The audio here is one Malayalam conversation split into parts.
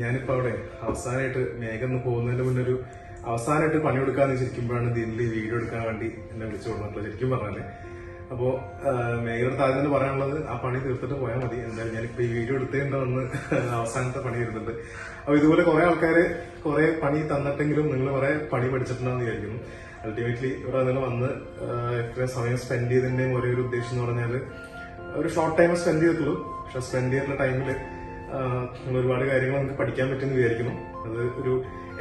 ഞാനിപ്പോ അവിടെ അവസാനമായിട്ട് മേഘം ഒന്ന് പോകുന്നതിന് മുന്നേ ഒരു അവസാനമായിട്ട് പണിയെടുക്കാന്ന് വിചാരിക്കുമ്പോഴാണ് ദില്ലി വീഡിയോ എടുക്കാൻ വേണ്ടി എന്നെ വിളിച്ചു കൊടുത്തിട്ടുള്ളത് ശരിക്കും പറഞ്ഞാൽ. അപ്പോ മേഘയുടെ താഴെ തന്നെ പറയാനുള്ളത് ആ പണി തീർത്തിട്ട് പോയാൽ മതി. എന്തായാലും ഞാനിപ്പോ ഈ വീഡിയോ എടുത്തേണ്ട വന്ന് അവസാനത്തെ പണി വരുന്നുണ്ട്. അപ്പൊ ഇതുപോലെ കുറെ ആൾക്കാര് കുറെ പണി തന്നിട്ടെങ്കിലും നിങ്ങൾ കുറെ പണി പഠിച്ചിട്ടുണ്ടെന്ന് വിചാരിക്കുന്നു. അൾട്ടിമേറ്റ്ലി ഇവിടെ നിങ്ങൾ വന്ന് ഇത്രയും സമയം സ്പെൻഡ് ചെയ്തതിന്റെയും ഒരേ ഒരു ഉദ്ദേശം എന്ന് പറഞ്ഞാൽ ഒരു ഷോർട്ട് ടൈം സ്പെൻഡ് ചെയ്തിട്ടുള്ളൂ. പക്ഷെ സ്പെൻഡ് ചെയ്യുന്ന ടൈമിൽ ഒരുപാട് കാര്യങ്ങൾ നിങ്ങൾക്ക് പഠിക്കാൻ പറ്റുമെന്ന് വിചാരിക്കുന്നു. അത് ഒരു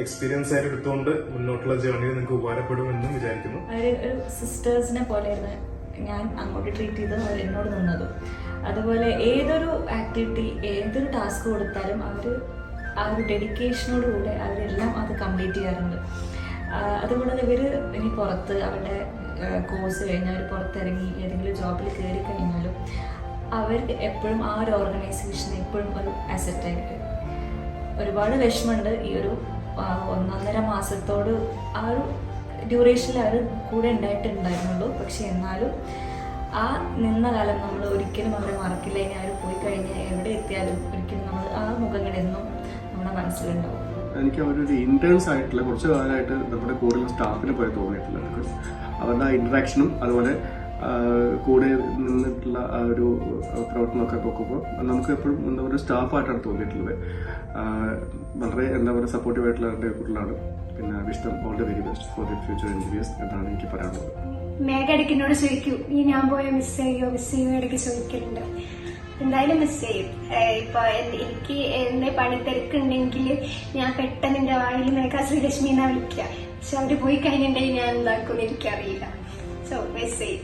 എക്സ്പീരിയൻസ് ആയിട്ട് എടുത്തുകൊണ്ട് മുന്നോട്ടുള്ള ജേർണിയിൽ നിങ്ങൾക്ക് ഉപകാരപ്പെടുമെന്നും വിചാരിക്കുന്നു. അവർ ഒരു സിസ്റ്റേഴ്സിനെ പോലെയാണ് ഞാൻ അങ്ങോട്ട് ട്രീറ്റ് ചെയ്തത് അവർ എന്നോട് അതുപോലെ ഏതൊരു ആക്ടിവിറ്റി ഏതൊരു ടാസ്ക് കൊടുത്താലും അവർ ആ ഒരു ഡെഡിക്കേഷനോടുകൂടെ അവരെല്ലാം അത് കംപ്ലീറ്റ് ചെയ്യാറുണ്ട്. അതുകൊണ്ട് ഇവർ ഇനി പുറത്ത് അവരുടെ കോഴ്സ് കഴിഞ്ഞ് അവർ പുറത്തിറങ്ങി ഏതെങ്കിലും ജോബിൽ കയറി കഴിഞ്ഞാലും അവർ എപ്പോഴും ആ ഒരു ഓർഗനൈസേഷൻ എപ്പോഴും ഒരു അസറ്റായിട്ട് ഒരുപാട് വിഷമമുണ്ട്. ഈ ഒരു ഒന്നൊന്നര മാസത്തോട് ആ ഒരു ഡ്യൂറേഷനിൽ അവർ കൂടെ ഉണ്ടായിട്ടുണ്ടായിരുന്നുള്ളൂ. പക്ഷെ എന്നാലും ആ നിന്ന കാലം നമ്മൾ ഒരിക്കലും അവരെ മറക്കില്ല. ഇനി അവർ പോയി കഴിഞ്ഞാൽ എവിടെ എത്തിയാലും ഒരിക്കലും നമ്മൾ ആ മുഖങ്ങളെന്നും നമ്മുടെ മനസ്സിലുണ്ടാവും. എനിക്ക് അവരൊരു ഇന്റേൺസ് ആയിട്ടുള്ള കുറച്ച് കാലമായിട്ട് നമ്മുടെ കൂടുതൽ സ്റ്റാഫിനെ പോയി തോന്നിയിട്ടുള്ളത് അവരുടെ ആ ഇൻട്രാക്ഷനും അതുപോലെ കൂടെ നിന്നിട്ടുള്ള ആ ഒരു പ്രവർത്തനമൊക്കെ നോക്കുമ്പോൾ നമുക്ക് എപ്പോഴും എന്താ പറയുക സ്റ്റാഫായിട്ടാണ് തോന്നിയിട്ടുള്ളത്. വളരെ എന്താ പറയുക സപ്പോർട്ടീവ് ആയിട്ടുള്ള എന്റെ കുട്ടികളാണ്. പിന്നെ wish them all the very best for the future engineers എന്നാണ് എനിക്ക് പറയാനുള്ളത്. മേഘ ഇടയ്ക്ക് എന്നോട് ചോദിക്കും ഈ ഞാൻ പോയ മിസ് ചെയ്യോ? മിസ് ചെയ്യോ ഇടയ്ക്ക് ചോദിക്കലുണ്ട്. എന്തായാലും മിസ് ചെയ്യും. ഇപ്പൊ എനിക്ക് എന്റെ പണി തിരക്കുണ്ടെങ്കിൽ ഞാൻ പെട്ടെന്ന് എന്റെ വായിൽ മേഘ ശ്രീലക്ഷ്മി എന്നാ വിളിക്കുക. പക്ഷെ അവർ പോയി കഴിഞ്ഞിട്ടുണ്ടെങ്കിൽ ഞാൻ എന്താക്കും എനിക്കറിയില്ല. സോ മിസ് ചെയ്യും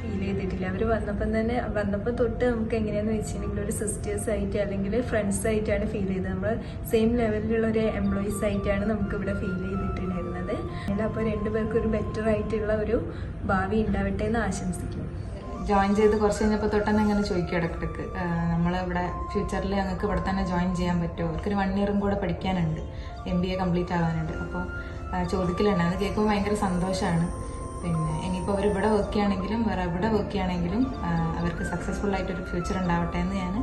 ഫീൽ ചെയ്തിട്ടില്ല. അവർ വന്നപ്പം തന്നെ വന്നപ്പോൾ തൊട്ട് നമുക്ക് എങ്ങനെയാന്ന് വെച്ചിട്ടുണ്ടെങ്കിൽ ഒരു സിസ്റ്റേഴ്സ് ആയിട്ട് അല്ലെങ്കിൽ ഫ്രണ്ട്സ് ആയിട്ടാണ് ഫീൽ ചെയ്തത്. നമ്മൾ സെയിം ലെവലിലുള്ള ഒരു എംപ്ലോയീസ് ആയിട്ടാണ് നമുക്ക് ഇവിടെ ഫീൽ ചെയ്തിട്ടുണ്ടായിരുന്നത്. അപ്പോൾ രണ്ടുപേർക്കും ഒരു ബെറ്റർ ആയിട്ടുള്ള ഒരു ഭാവി ഉണ്ടാവട്ടെ എന്ന് ആശംസിക്കുന്നു. ജോയിൻ ചെയ്ത് കുറച്ച് കഴിഞ്ഞപ്പോൾ തൊട്ടെന്ന് ഇങ്ങനെ ചോദിക്കും ഇടക്കിടക്ക്. നമ്മൾ ഇവിടെ ഫ്യൂച്ചറിൽ ഞങ്ങൾക്ക് ഇവിടെ തന്നെ ജോയിൻ ചെയ്യാൻ പറ്റുമോ? അവർക്കൊരു വൺ ഇയറും കൂടെ പഠിക്കാനുണ്ട്. എം ബി എ കംപ്ലീറ്റ് ആവാനുണ്ട്. അപ്പോൾ ചോദിക്കലുണ്ട്. അത് കേൾക്കുമ്പോൾ ഭയങ്കര സന്തോഷമാണ് പിന്നെ ഇനിയിപ്പോൾ അവർ ഇവിടെ വർക്ക് ചെയ്യുകയാണെങ്കിലും വേറെ എവിടെ വർക്ക് ചെയ്യുകയാണെങ്കിലും അവർക്ക് സക്സസ്ഫുൾ ആയിട്ട് ഒരു ഫ്യൂച്ചർ ഉണ്ടാവട്ടെ എന്ന് ഞാൻ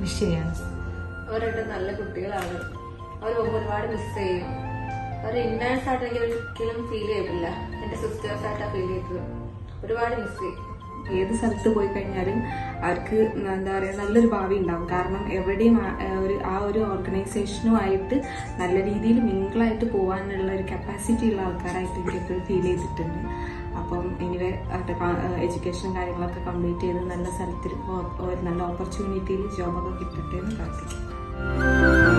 വിഷ് ചെയ്യാണ്. അവരുടെ നല്ല കുട്ടികളാണ്. അവർ ഒരുപാട് മിസ് ചെയ്യും. അവർ ഇൻഡേഴ്സ് ആയിട്ട് എനിക്ക് ഒരിക്കലും ഫീൽ ചെയ്തിട്ടില്ല. എന്റെ സിസ്റ്റേഴ്സ് ആയിട്ടാണ് ഫീൽ ചെയ്തത്. ഒരുപാട് മിസ് ചെയ്യും. ഏത് സ്ഥലത്ത് പോയി കഴിഞ്ഞാലും അവർക്ക് എന്താ പറയുക നല്ലൊരു ഭാവി ഉണ്ടാവും. കാരണം എവിടെയും ഒരു ആ ഒരു ഓർഗനൈസേഷനുമായിട്ട് നല്ല രീതിയിൽ മിങ്കിളായിട്ട് പോകാനുള്ള ഒരു കപ്പാസിറ്റി ഉള്ള ആൾക്കാരായിട്ട് എനിക്ക് എപ്പോഴും ഫീൽ ചെയ്തിട്ടുണ്ട്. അപ്പം എനിവേ എഡ്യൂക്കേഷൻ കാര്യങ്ങളൊക്കെ കംപ്ലീറ്റ് ചെയ്ത് നല്ല സ്ഥലത്തിൽ ഒരു നല്ല ഓപ്പർച്യൂണിറ്റിയിൽ ജോബൊക്കെ കിട്ടട്ടെ എന്ന് പ്രാർത്ഥിക്കും